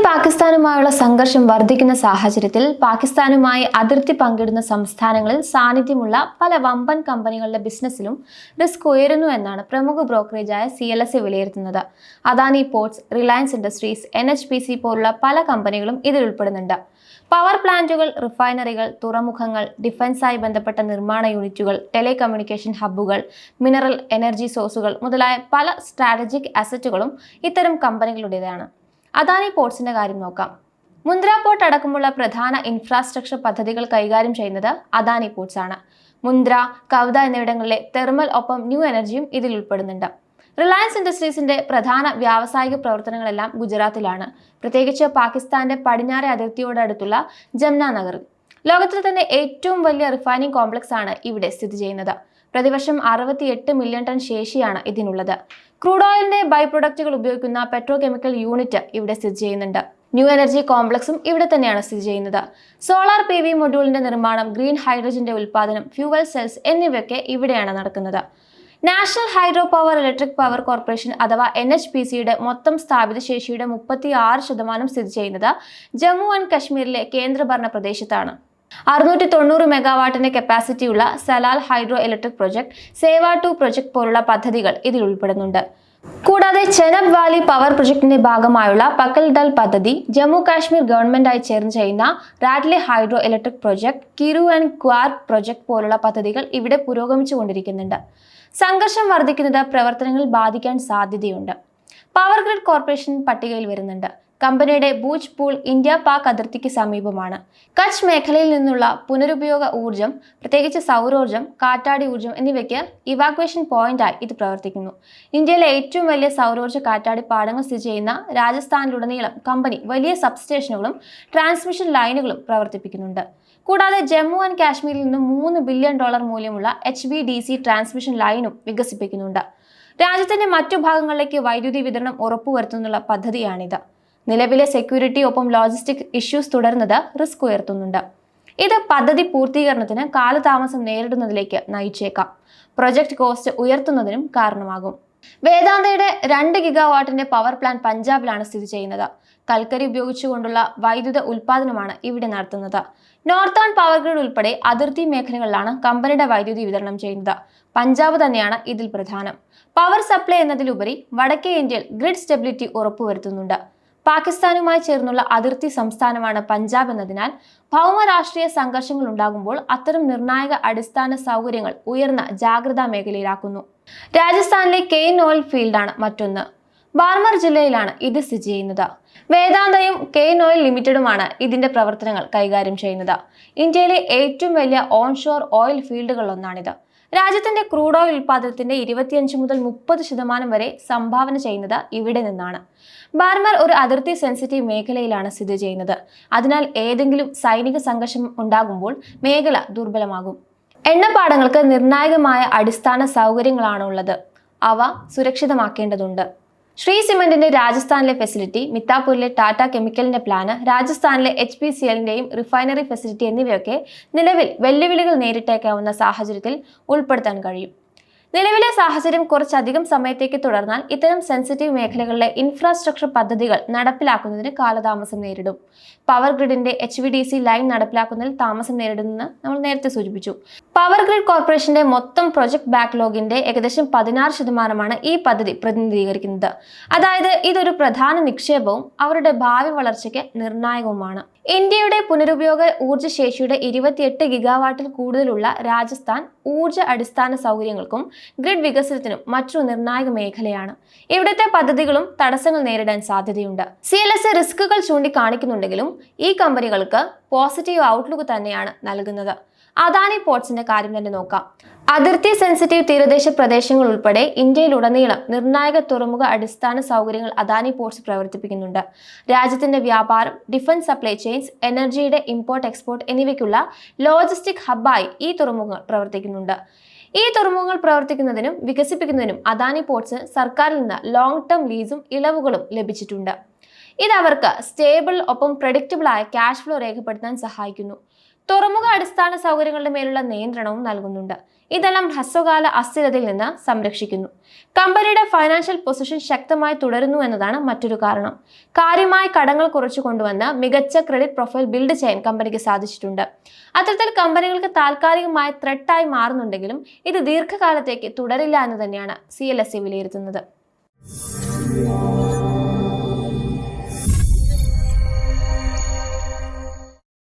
ഇന്ത്യയും പാകിസ്ഥാനുമായുള്ള സംഘർഷം വർദ്ധിക്കുന്ന സാഹചര്യത്തിൽ പാകിസ്ഥാനുമായി അതിർത്തി പങ്കിടുന്ന സംസ്ഥാനങ്ങളിൽ സാന്നിധ്യമുള്ള പല വമ്പൻ കമ്പനികളുടെ ബിസിനസ്സിലും റിസ്ക് ഉയരുന്നു എന്നാണ് പ്രമുഖ ബ്രോക്കറേജായ സി എൽ എസ് വിലയിരുത്തുന്നത്. Adani ports Reliance Industries N H P C പോലുള്ള പല കമ്പനികളും ഇതിൽ ഉൾപ്പെടുന്നുണ്ട്. പവർ പ്ലാന്റുകൾ റിഫൈനറികൾ തുറമുഖങ്ങൾ ഡിഫൻസായി ബന്ധപ്പെട്ട നിർമ്മാണ യൂണിറ്റുകൾ ടെലികമ്മ്യൂണിക്കേഷൻ ഹബ്ബുകൾ മിനറൽ എനർജി സോഴ്സുകൾ മുതലായ പല സ്ട്രാറ്റജിക് അസറ്റുകളും ഇത്തരം കമ്പനികളുടേതാണ്. അദാനി പോർട്സിന്റെ കാര്യം നോക്കാം. മുന്ദ്ര പോർട്ട് അടക്കമുള്ള പ്രധാന ഇൻഫ്രാസ്ട്രക്ചർ പദ്ധതികൾ കൈകാര്യം ചെയ്യുന്നത് അദാനി പോർട്സ് ആണ്. മുന്ദ്ര കവിത എന്നിവിടങ്ങളിലെ തെർമൽ ഒപ്പം ന്യൂ എനർജിയും ഇതിൽ ഉൾപ്പെടുന്നുണ്ട്. റിലയൻസ് ഇൻഡസ്ട്രീസിന്റെ പ്രധാന വ്യാവസായിക പ്രവർത്തനങ്ങളെല്ലാം ഗുജറാത്തിലാണ്. പ്രത്യേകിച്ച് പാകിസ്ഥാന്റെ പടിഞ്ഞാറെ അതിർത്തിയോടടുത്തുള്ള ജംന നഗറിൽ ലോകത്തിലെ തന്നെ ഏറ്റവും വലിയ റിഫൈനിങ് കോംപ്ലക്സ് ആണ് ഇവിടെ സ്ഥിതി ചെയ്യുന്നത്. പ്രതിവർഷം അറുപത്തിയെട്ട് മില്യൺ ടൺ ശേഷിയാണ് ഇതിനുള്ളത്. ക്രൂഡ് ഓയിലിന്റെ ബൈ പ്രൊഡക്റ്റുകൾ ഉപയോഗിക്കുന്ന പെട്രോ കെമിക്കൽ യൂണിറ്റ് ഇവിടെ സ്ഥിതി ചെയ്യുന്നുണ്ട്. ന്യൂ എനർജി കോംപ്ലക്സും ഇവിടെ തന്നെയാണ് സ്ഥിതി ചെയ്യുന്നത്. സോളാർ പി വി മൊഡ്യൂളിന്റെ നിർമ്മാണം ഗ്രീൻ ഹൈഡ്രജന്റെ ഉൽപ്പാദനം ഫ്യൂവൽ സെൽസ് എന്നിവയൊക്കെ ഇവിടെയാണ് നടക്കുന്നത്. National hydro power electric power corporation അഥവാ എൻ എച്ച് പി സിയുടെ മൊത്തം സ്ഥാപിത ശേഷിയുടെ മുപ്പത്തി ആറ് ശതമാനം സ്ഥിതി ചെയ്യുന്നത് ജമ്മു ആൻഡ് കശ്മീരിലെ കേന്ദ്രഭരണ പ്രദേശത്താണ്. അറുന്നൂറ്റി തൊണ്ണൂറ് മെഗാവാട്ടിന്റെ കപ്പാസിറ്റിയുള്ള Salal hydro electric project Sewa two project പോലുള്ള പദ്ധതികൾ ഇതിൽ ഉൾപ്പെടുന്നുണ്ട്. കൂടാതെ ചെനബ് വാലി പവർ പ്രൊജക്ടിന്റെ ഭാഗമായുള്ള പക്കൽ ഡൽ പദ്ധതി ജമ്മു കാശ്മീർ ഗവൺമെന്റായി ചേർന്ന് ചെയ്യുന്ന Ratle hydro electric project Kiru and Kwar project പോലുള്ള പദ്ധതികൾ ഇവിടെ പുരോഗമിച്ചുകൊണ്ടിരിക്കുന്നുണ്ട് സംഘർഷം വർദ്ധിക്കുന്നത് പ്രവർത്തനങ്ങൾ ബാധിക്കാൻ സാധ്യതയുണ്ട്. പവർ ഗ്രിഡ് കോർപ്പറേഷൻ പട്ടികയിൽ വരുന്നുണ്ട്. കമ്പനിയുടെ ബൂജ് പൂൾ ഇന്ത്യ പാക് അതിർത്തിക്ക് സമീപമാണ്. കച്ച് മേഖലയിൽ നിന്നുള്ള പുനരുപയോഗ ഊർജം പ്രത്യേകിച്ച് സൗരോർജം കാറ്റാടി ഊർജം എന്നിവയ്ക്ക് ഇവാക്വേഷൻ പോയിന്റായി ഇത് പ്രവർത്തിക്കുന്നു. ഇന്ത്യയിലെ ഏറ്റവും വലിയ സൗരോർജ കാറ്റാടി പാടങ്ങൾ സ്ഥിതി ചെയ്യുന്ന രാജസ്ഥാനിലുടനീളം കമ്പനി വലിയ സബ്സ്റ്റേഷനുകളും ട്രാൻസ്മിഷൻ ലൈനുകളും പ്രവർത്തിപ്പിക്കുന്നുണ്ട്. കൂടാതെ ജമ്മു ആൻഡ് കാശ്മീരിൽ നിന്ന് മൂന്ന് ബില്യൺ ഡോളർ മൂല്യമുള്ള H B D C transmission ലൈനും വികസിപ്പിക്കുന്നുണ്ട്. രാജ്യത്തിന്റെ മറ്റു ഭാഗങ്ങളിലേക്ക് വൈദ്യുതി വിതരണം ഉറപ്പുവരുത്തുന്നുള്ള പദ്ധതിയാണിത്. നിലവിലെ സെക്യൂരിറ്റി ഒപ്പം ലോജിസ്റ്റിക് ഇഷ്യൂസ് തുടരുന്നത് റിസ്ക് ഉയർത്തുന്നുണ്ട്. ഇത് പദ്ധതി പൂർത്തീകരണത്തിന് കാലതാമസം നേരിടുന്നതിലേക്ക് നയിച്ചേക്കാം. പ്രൊജക്ട് കോസ്റ്റ് ഉയർത്തുന്നതിനും കാരണമാകും. വേദാന്തയുടെ രണ്ട് ഗിഗാവാട്ടിന്റെ പവർ പ്ലാന്റ് പഞ്ചാബിലാണ് സ്ഥിതി ചെയ്യുന്നത്. കൽക്കരി ഉപയോഗിച്ചുകൊണ്ടുള്ള വൈദ്യുത ഉൽപാദനമാണ് ഇവിടെ നടത്തുന്നത്. നോർത്തേൺ പവർ ഗ്രിഡ് ഉൾപ്പെടെ അതിർത്തി മേഖലകളിലാണ് കമ്പനിയുടെ വൈദ്യുതി വിതരണം ചെയ്യുന്നത്. പഞ്ചാബ് തന്നെയാണ് ഇതിൽ പ്രധാനം. പവർ സപ്ലൈ എന്നതിലുപരി വടക്കേ ഇന്ത്യയിൽ ഗ്രിഡ് സ്റ്റെബിലിറ്റി ഉറപ്പുവരുത്തുന്നുണ്ട്. പാകിസ്ഥാനുമായി ചേർന്നുള്ള അതിർത്തി സംസ്ഥാനമാണ് പഞ്ചാബ് എന്നതിനാൽ ഭൗമരാഷ്ട്രീയ സംഘർഷങ്ങൾ ഉണ്ടാകുമ്പോൾ അത്തരം നിർണായക അടിസ്ഥാന സൗകര്യങ്ങൾ ഉയർന്ന ജാഗ്രതാ മേഖലയിലാക്കുന്നു. രാജസ്ഥാനിലെ കെയ്ൻ ഓയിൽ ഫീൽഡാണ് മറ്റൊന്ന്. ബാർമർ ജില്ലയിലാണ് ഇത് സ്ഥിതി ചെയ്യുന്നത്. വേദാന്തയും കെയ്ൻ ഓയിൽ ലിമിറ്റഡുമാണ് ഇതിന്റെ പ്രവർത്തനങ്ങൾ കൈകാര്യം ചെയ്യുന്നത്. ഇന്ത്യയിലെ ഏറ്റവും വലിയ ഓൺഷോർ ഓയിൽ ഫീൽഡുകളിലൊന്നാണിത്. രാജ്യത്തിന്റെ ക്രൂഡ് ഓയിൽ ഉൽപ്പാദനത്തിന്റെ ഇരുപത്തിയഞ്ച് മുതൽ മുപ്പത് ശതമാനം വരെ സംഭാവന ചെയ്യുന്നത് ഇവിടെ നിന്നാണ്. ബാർമർ ഒരു അതിർത്തി സെൻസിറ്റീവ് മേഖലയിലാണ് സ്ഥിതി ചെയ്യുന്നത്. അതിനാൽ ഏതെങ്കിലും സൈനിക സംഘർഷം ഉണ്ടാകുമ്പോൾ മേഖല ദുർബലമാകും. എണ്ണപ്പാടങ്ങൾക്ക് നിർണായകമായ അടിസ്ഥാന സൗകര്യങ്ങളാണ് ഉള്ളത് അവ സുരക്ഷിതമാക്കേണ്ടതുണ്ട്. ശ്രീ സിമന്റിന്റെ രാജസ്ഥാനിലെ ഫെസിലിറ്റി മിത്താപൂരിലെ ടാറ്റ കെമിക്കലിന്റെ പ്ലാന് രാജസ്ഥാനിലെ എച്ച് പി സി എല്ലിന്റെയും റിഫൈനറി ഫെസിലിറ്റി എന്നിവയൊക്കെ നിലവിൽ വെല്ലുവിളികൾ നേരിട്ടേക്കാവുന്ന സാഹചര്യത്തിൽ ഉൾപ്പെടുത്താൻ കഴിയും. നിലവിലെ സാഹചര്യം കുറച്ചധികം സമയത്തേക്ക് തുടർന്നാൽ ഇത്തരം സെൻസിറ്റീവ് മേഖലകളിലെ ഇൻഫ്രാസ്ട്രക്ചർ പദ്ധതികൾ നടപ്പിലാക്കുന്നതിന് കാലതാമസം നേരിടും. Power ഗ്രിഡിന്റെ H V D C line നടപ്പിലാക്കുന്നതിൽ താമസം നേരിടുമെന്ന് നമ്മൾ നേരത്തെ സൂചിപ്പിച്ചു. പവർ ഗ്രിഡ് കോർപ്പറേഷന്റെ മൊത്തം പ്രൊജക്ട് ബാക്ക്ലോഗിന്റെ ഏകദേശം പതിനാറ് ശതമാനമാണ് ഈ പദ്ധതി പ്രതിനിധീകരിക്കുന്നത്. അതായത് ഇതൊരു പ്രധാന നിക്ഷേപവും അവരുടെ ഭാവി വളർച്ചയ്ക്ക് നിർണായകവുമാണ്. ഇന്ത്യയുടെ പുനരുപയോഗ ഊർജശേഷിയുടെ ഇരുപത്തിയെട്ട് ഗിഗാവാട്ടിൽ കൂടുതലുള്ള രാജസ്ഥാൻ ഊർജ അടിസ്ഥാന സൗകര്യങ്ങൾക്കും ഗ്രിഡ് വികസനത്തിനും മറ്റൊരു നിർണായക മേഖലയാണ്. ഇവിടുത്തെ പദ്ധതികളും തടസ്സങ്ങൾ നേരിടാൻ സാധ്യതയുണ്ട്. സി എൽ എസ് റിസ്കുകൾ ചൂണ്ടിക്കാണിക്കുന്നുണ്ടെങ്കിലും ഈ കമ്പനികൾക്ക് പോസിറ്റീവ് ഔട്ട്ലുക്ക് തന്നെയാണ് നൽകുന്നത്. അദാനി പോർട്സിന്റെ കാര്യം തന്നെ നോക്കാം. അതിർത്തി സെൻസിറ്റീവ് തീരദേശ പ്രദേശങ്ങൾ ഉൾപ്പെടെ ഇന്ത്യയിലുടനീളം നിർണായക തുറമുഖ അടിസ്ഥാന സൗകര്യങ്ങൾ അദാനി പോർട്സ് പ്രവർത്തിപ്പിക്കുന്നുണ്ട്. രാജ്യത്തിന്റെ വ്യാപാരം ഡിഫൻസ് സപ്ലൈ ചെയിൻസ് എനർജിയുടെ ഇമ്പോർട്ട് എക്സ്പോർട്ട് എന്നിവയ്ക്കുള്ള ലോജിസ്റ്റിക് ഹബ്ബായി ഈ തുറമുഖങ്ങൾ പ്രവർത്തിക്കുന്നുണ്ട് ഈ തുറമുഖങ്ങൾ പ്രവർത്തിക്കുന്നതിനും വികസിപ്പിക്കുന്നതിനും അദാനി പോർട്സ് സർക്കാരിൽ നിന്ന് ലോങ് ടേം ലീസും ഇളവുകളും ലഭിച്ചിട്ടുണ്ട്. ഇത് അവർക്ക് സ്റ്റേബിൾ ഒപ്പം പ്രഡിക്റ്റബിൾ ആയ ക്യാഷ് ഫ്ലോ രേഖപ്പെടുത്താൻ സഹായിക്കുന്നു. തുറമുഖ അടിസ്ഥാന സൗകര്യങ്ങളുടെ മേലുള്ള നിയന്ത്രണവും നൽകുന്നുണ്ട്. ഇതെല്ലാം ഹ്രസ്വകാല അസ്ഥിരതയിൽ നിന്ന് സംരക്ഷിക്കുന്നു. കമ്പനിയുടെ ഫൈനാൻഷ്യൽ പൊസിഷൻ ശക്തമായി തുടരുന്നു എന്നതാണ് മറ്റൊരു കാരണം. കാര്യമായ കടങ്ങൾ കുറച്ചു കൊണ്ടുവന്ന് മികച്ച ക്രെഡിറ്റ് പ്രൊഫൈൽ ബിൽഡ് ചെയ്യാൻ കമ്പനിക്ക് സാധിച്ചിട്ടുണ്ട്. അത്തരത്തിൽ കമ്പനികൾക്ക് താൽക്കാലികമായ ത്രെട്ടായി മാറുന്നുണ്ടെങ്കിലും ഇത് ദീർഘകാലത്തേക്ക് തുടരില്ല എന്ന് തന്നെയാണ് സി വിലയിരുത്തുന്നത്.